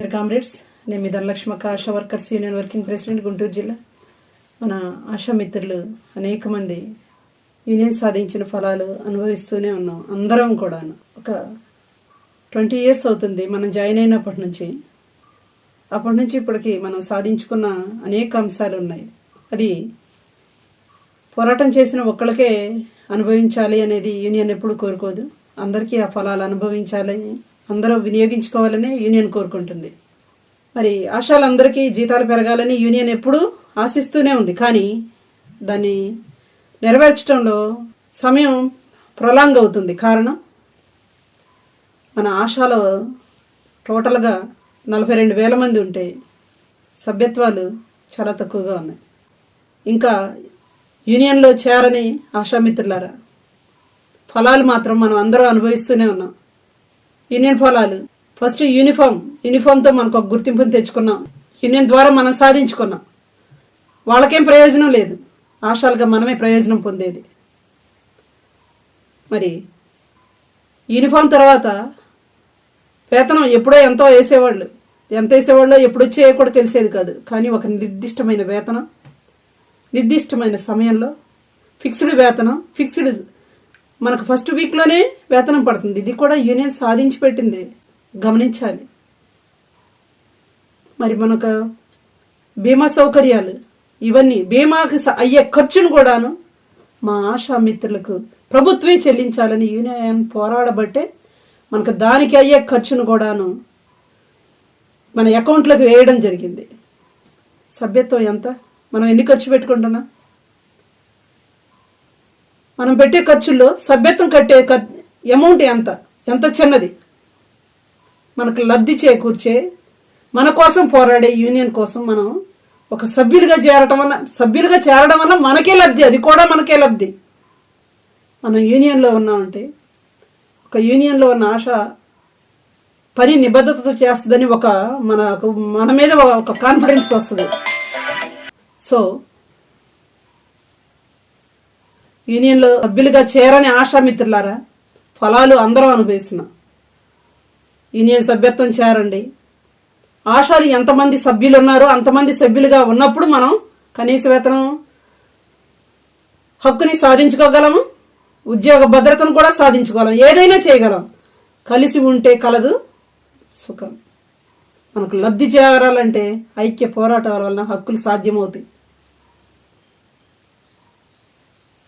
Comrades నేను మీ ధనలక్ష్మక ASHA workers union working president Guntur జిల్లా. మన ఆశా మిత్రులు అనేక మంది యూనియన్ సాధించిన ఫలాలు అనుభవిస్తూనే ఉన్నాం. అందరం కూడా ఒక ట్వంటీ ఇయర్స్ అవుతుంది మనం జాయిన్ అయినప్పటి నుంచి. అప్పటి నుంచి ఇప్పటికి మనం సాధించుకున్న అనేక అంశాలు ఉన్నాయి. అది పోరాటం చేసిన ఒక్కళ్ళకే అనుభవించాలి అనేది యూనియన్ ఎప్పుడు కోరుకోదు. అందరికీ ఆ ఫలాలు అనుభవించాలని అందరూ వినియోగించుకోవాలని యూనియన్ కోరుకుంటుంది. మరి ఆశాలందరికీ జీతాలు పెరగాలని యూనియన్ ఎప్పుడూ ఆశిస్తూనే ఉంది. కానీ దాన్ని నెరవేర్చడంలో సమయం ప్రొలాంగ్ అవుతుంది కారణం మన ఆశాలో టోటల్గా నలభై రెండు వేల మంది ఉంటే సభ్యత్వాలు చాలా తక్కువగా ఉన్నాయి. ఇంకా యూనియన్లో చేరని ఆశామిత్రులారా ఫలాలు మాత్రం మనం అందరూ అనుభవిస్తూనే ఉన్నాం. యూనియన్ ఫలాలు. First uniform. యూనిఫామ్తో మనకు ఒక గుర్తింపుని తెచ్చుకున్నాం. యూనియన్ ద్వారా మనం సాధించుకున్నాం. వాళ్ళకేం ప్రయోజనం లేదు. ఆశాలుగా మనమే ప్రయోజనం పొందేది. మరి యూనిఫామ్ తర్వాత వేతనం ఎప్పుడో ఎంతో వేసేవాళ్ళు. ఎంత వేసేవాళ్ళో ఎప్పుడు వచ్చే కూడా తెలిసేది కాదు. కానీ ఒక నిర్దిష్టమైన వేతనం నిర్దిష్టమైన సమయంలో ఫిక్స్డ్ వేతనం ఫిక్స్డ్ మనకు ఫస్ట్ వీక్లోనే వేతనం పడుతుంది. ఇది కూడా యూనియన్ సాధించి పెట్టింది. గమనించాలి. మరి మనకు బీమా సౌకర్యాలు ఇవన్నీ బీమాకి అయ్యే ఖర్చును కూడాను మా ఆశా మిత్రులకు ప్రభుత్వమే చెల్లించాలని యూనియన్ పోరాడబట్టే మనకు దానికి అయ్యే ఖర్చును కూడాను మన అకౌంట్లోకి వేయడం జరిగింది. సభ్యత్వం ఎంత? మనం ఎన్ని ఖర్చు పెట్టుకుంటున్నాం? మనం పెట్టే ఖర్చుల్లో సభ్యత్వం కట్టే అమౌంట్ ఎంత? ఎంత చిన్నది? మనకు లబ్ధి చేకూర్చే మన కోసం పోరాడే యూనియన్ కోసం మనం ఒక సభ్యులుగా చేరటం వల్ల సభ్యులుగా చేరడం వల్ల మనకే లబ్ధి అది కూడా మనకే లబ్ధి. మనం యూనియన్లో ఉన్నామంటే ఒక యూనియన్లో ఉన్న ఆశ పని నిబద్ధతతో చేస్తుందని ఒక మనకు మన మీద ఒక కాన్ఫిడెన్స్ వస్తుంది. సో యూనియన్లో సభ్యులుగా చేరని ఆశామిత్రులారా ఫలాలు అందరం అనుభవిస్తున్నాం యూనియన్ సభ్యత్వం చేరండి. ఆశాలు ఎంతమంది సభ్యులు ఉన్నారో అంతమంది సభ్యులుగా ఉన్నప్పుడు మనం కనీస వేతనం హక్కుని సాధించుకోగలము ఉద్యోగ భద్రతను కూడా సాధించుకోగలం ఏదైనా చేయగలం. కలిసి ఉంటే కలదు సుఖం. మనకు లబ్ధి చేరాలంటే ఐక్య పోరాటాల వలన హక్కులు సాధ్యమవుతాయి.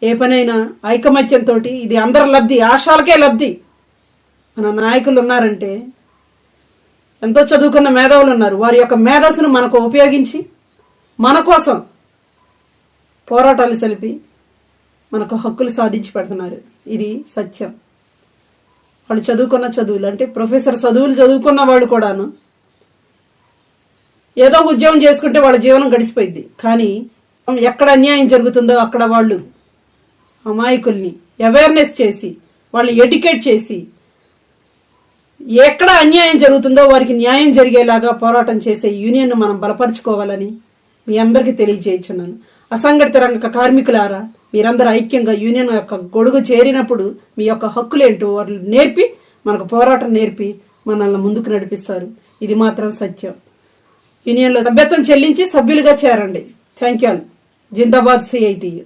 ఏ పనైనా ఐకమత్యంతో ఇది అందరి లబ్ధి ఆశాలకే లబ్ధి. మన నాయకులు ఉన్నారంటే ఎంతో చదువుకున్న మేధావులు ఉన్నారు. వారి యొక్క మేధస్సును మనకు ఉపయోగించి మన కోసం పోరాటాలు సలిపి మనకు హక్కులు సాధించి పెడుతున్నారు. ఇది సత్యం. వాళ్ళు చదువుకున్న చదువులు అంటే ప్రొఫెసర్ చదువులు చదువుకున్న వాళ్ళు కూడాను ఏదో ఉద్యోగం చేసుకుంటే వాళ్ళ జీవనం గడిచిపోయింది కానీ ఎక్కడ అన్యాయం జరుగుతుందో అక్కడ వాళ్ళు అమాయకుల్ని అవేర్నెస్ చేసి వాళ్ళు ఎడ్యుకేట్ చేసి ఎక్కడ అన్యాయం జరుగుతుందో వారికి న్యాయం జరిగేలాగా పోరాటం చేసే యూనియన్ మనం బలపరుచుకోవాలని మీ అందరికీ తెలియజేయుచున్నాను. అసంఘటిత రంగ కార్మికులారా మీరందరూ ఐక్యంగా యూనియన్ యొక్క గొడుగు చేరినప్పుడు మీ యొక్క హక్కులేంటో వారు నేర్పి మనకు పోరాటం నేర్పి మనల్ని ముందుకు నడిపిస్తారు. ఇది మాత్రం సత్యం. యూనియన్లో సభ్యత్వం చెల్లించి సభ్యులుగా చేరండి. థ్యాంక్ యూ ఆల్ జిందాబాద్ సిఐటియు